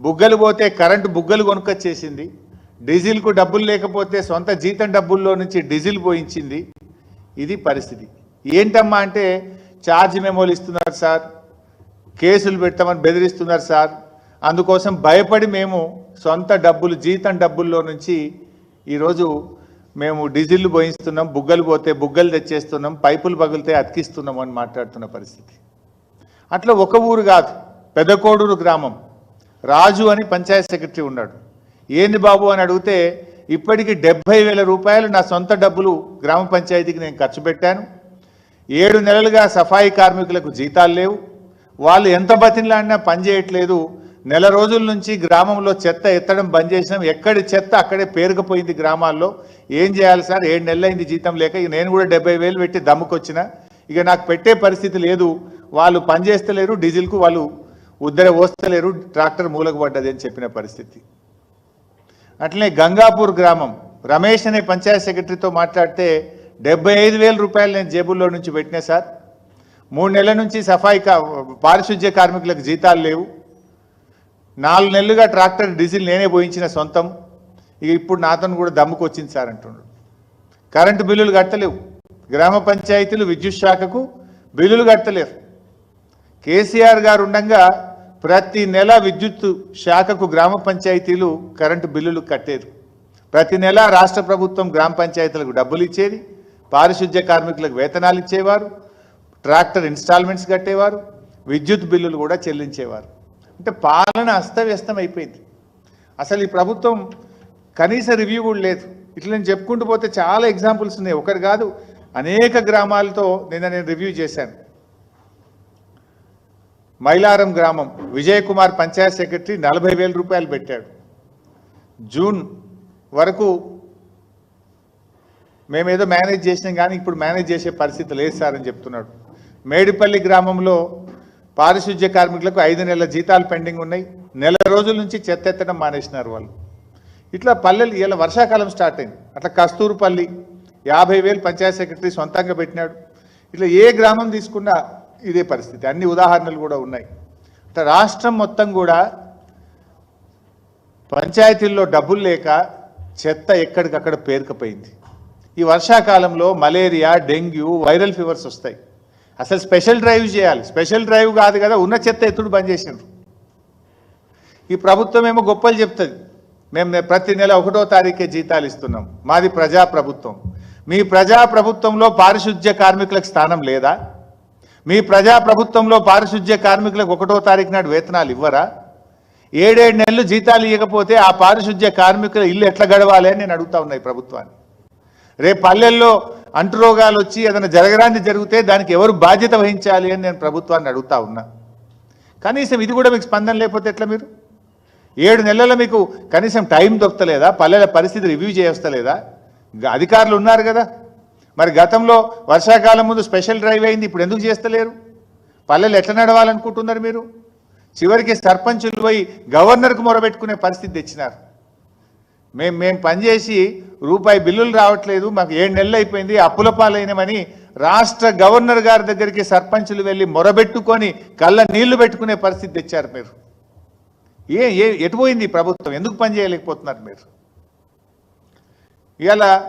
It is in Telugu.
బుగ్గలు పోతే కరెంటు బుగ్గలు కొనుక్కొచ్చేసింది. డీజిల్కు డబ్బులు లేకపోతే సొంత జీతం డబ్బుల్లో నుంచి డీజిల్ పోయించింది. ఇది పరిస్థితి. ఏంటమ్మా అంటే ఛార్జ్ మెమోలు ఇస్తున్నారు సార్. కేసులు పెడతామని బెదిరిస్తున్నారు సార్. అందుకోసం భయపడి మేము సొంత డబ్బులు జీతం డబ్బుల్లో నుంచి ఈరోజు మేము డీజిల్ పోయిస్తున్నాం. బుగ్గలు పోతే బుగ్గలు తెచ్చేస్తున్నాం. పైపులు పగిలితే అతికిస్తున్నాం అని మాట్లాడుతున్న పరిస్థితి. అట్లా ఒక ఊరు కాదు. పెద్దకోడూరు గ్రామం. రాజు అని పంచాయత్ సెక్రటరీ ఉన్నాడు. ఏంది బాబు అని అడిగితే ఇప్పటికి డెబ్బై వేల రూపాయలు నా సొంత డబ్బులు గ్రామ పంచాయతీకి నేను ఖర్చు పెట్టాను. ఏడు నెలలుగా సఫాయి కార్మికులకు జీతాలు లేవు. వాళ్ళు ఎంత బతిన్లాడినా పనిచేయట్లేదు నెల రోజుల నుంచి గ్రామంలో చెత్త ఎత్తడం బంద్ చేసినాం. ఎక్కడి చెత్త అక్కడే పేరుకుపోయింది గ్రామాల్లో. ఏం చేయాలి సార్? ఏడు నెలలైంది జీతం లేక ఇక నేను కూడా డెబ్బై వేలు పెట్టి దమ్ముకొచ్చిన. ఇక నాకు పెట్టే పరిస్థితి లేదు. వాళ్ళు పనిచేస్తలేరు డీజిల్కు వాళ్ళు ఉద్దర ఓస్తలేరు ట్రాక్టర్ మూలకు పడ్డది అని చెప్పిన పరిస్థితి. అట్లనే గంగాపూర్ గ్రామం రమేష్ అనే పంచాయత్ సెక్రటరీతో మాట్లాడితే డెబ్బై ఐదు వేల రూపాయలు నేను జేబుల్లో నుంచి పెట్టినా సార్. మూడు నెలల నుంచి సఫాయి పారిశుధ్య పారిశుద్ధ్య కార్మికులకు జీతాలు లేవు. నాలుగు నెలలుగా ట్రాక్టర్ డీజిల్ నేనే పోయించిన సొంతం. ఇక ఇప్పుడు నాతో కూడా దమ్ముకు వచ్చింది సార్ అంటున్నాడు కరెంటు బిల్లులు కట్టలేవు. గ్రామ పంచాయతీలు విద్యుత్ శాఖకు బిల్లులు కట్టలేరు. కేసీఆర్ గారు ఉండగా ప్రతి నెల విద్యుత్ శాఖకు గ్రామ పంచాయతీలు కరెంటు బిల్లులు కట్టేది. ప్రతి నెల రాష్ట్ర ప్రభుత్వం గ్రామ పంచాయతీలకు డబ్బులు ఇచ్చేది. పారిశుద్ధ్య కార్మికులకు వేతనాలు ఇచ్చేవారు. ట్రాక్టర్ ఇన్స్టాల్మెంట్స్ కట్టేవారు. విద్యుత్ బిల్లులు కూడా చెల్లించేవారు. అంటే పాలన అస్తవ్యస్తం అయిపోయింది. అసలు ఈ ప్రభుత్వం కనీస రివ్యూ కూడా లేదు. ఇట్లా నేను చెప్పుకుంటూ పోతే చాలా ఎగ్జాంపుల్స్ ఉన్నాయి. ఒకరు కాదు అనేక గ్రామాలతో నిన్న నేను రివ్యూ చేశాను. మైలారం గ్రామం విజయ్ కుమార్ పంచాయత్ సెక్రటరీ నలభై వేల రూపాయలు పెట్టాడు. జూన్ వరకు మేమేదో మేనేజ్ చేసినాం కానీ ఇప్పుడు మేనేజ్ చేసే పరిస్థితి లేదు సార్ అని చెప్తున్నాడు. మేడిపల్లి గ్రామంలో పారిశుద్ధ్య కార్మికులకు ఐదు నెలల జీతాలు పెండింగ్ ఉన్నాయి. నెల రోజుల నుంచి చెత్త ఎత్తడం మానేసినారు వాళ్ళు. ఇట్లా పల్లెలు ఇలా వర్షాకాలం స్టార్ట్ అయింది. అట్లా కస్తూరుపల్లి యాభై వేలు పంచాయత్ సెక్రటరీ సొంతంగా పెట్టినాడు. ఇట్లా ఏ గ్రామం తీసుకున్నా ఇదే పరిస్థితి. అన్ని ఉదాహరణలు కూడా ఉన్నాయి. అంటే రాష్ట్రం మొత్తం కూడా పంచాయతీల్లో డబ్బులు లేక చెత్త ఎక్కడికక్కడ పేరుకుపోయింది. ఈ వర్షాకాలంలో మలేరియా డెంగ్యూ వైరల్ ఫీవర్స్ వస్తాయి. అసలు స్పెషల్ డ్రైవ్ చేయాలి. స్పెషల్ డ్రైవ్ కాదు కదా ఉన్న చెత్త ఎత్తుడు బంద్ చేసిండ్రు. ఈ ప్రభుత్వం ఏమో గొప్పలు చెప్తుంది. మేము ప్రతి నెల ఒకటో తారీఖే జీతాలు ఇస్తున్నాం. మాది ప్రజా ప్రభుత్వం మీ ప్రజా ప్రభుత్వంలో పారిశుద్ధ్య కార్మికులకు స్థానం లేదా? మీ ప్రజా ప్రభుత్వంలో కార్మికులకు ఒకటో తారీఖు నాడు వేతనాలు ఇవ్వరా? ఏడేడు నెలలు జీతాలు ఇవ్వకపోతే ఆ పారిశుధ్య కార్మికుల ఇల్లు ఎట్లా గడవాలి అని నేను అడుగుతా ఉన్నాయి ప్రభుత్వాన్ని. రేపు పల్లెల్లో అంటురోగాలు వచ్చి ఏదైనా జరగరాన్ని జరిగితే దానికి ఎవరు బాధ్యత వహించాలి అని నేను ప్రభుత్వాన్ని అడుగుతా ఉన్నా. కనీసం ఇది కూడా మీకు స్పందన లేకపోతే ఎట్లా మీరు? ఏడు నెలల్లో మీకు కనీసం టైం దొరకలేదా? పల్లెల పరిస్థితి రివ్యూ చేయస్తలేదా అధికారులు ఉన్నారు కదా. మరి గతంలో వర్షాకాలం ముందు స్పెషల్ డ్రైవ్ అయింది ఇప్పుడు ఎందుకు చేస్తలేరు? పల్లెలు ఎట్లా నడవాలనుకుంటున్నారు మీరు? చివరికి సర్పంచులు పోయి గవర్నర్కు మొరబెట్టుకునే పరిస్థితి తెచ్చినారు. మేము మేము పనిచేసి రూపాయి బిల్లులు రావట్లేదు మాకు ఏడు నెలలు అయిపోయింది అప్పుల పాలైనమని రాష్ట్ర గవర్నర్ గారి దగ్గరికి సర్పంచులు వెళ్ళి మొరబెట్టుకొని కళ్ళ నీళ్ళు పెట్టుకునే పరిస్థితి తెచ్చారు మీరు. ఏ ఏ ప్రభుత్వం? ఎందుకు పని చేయలేకపోతున్నారు మీరు? ఇలా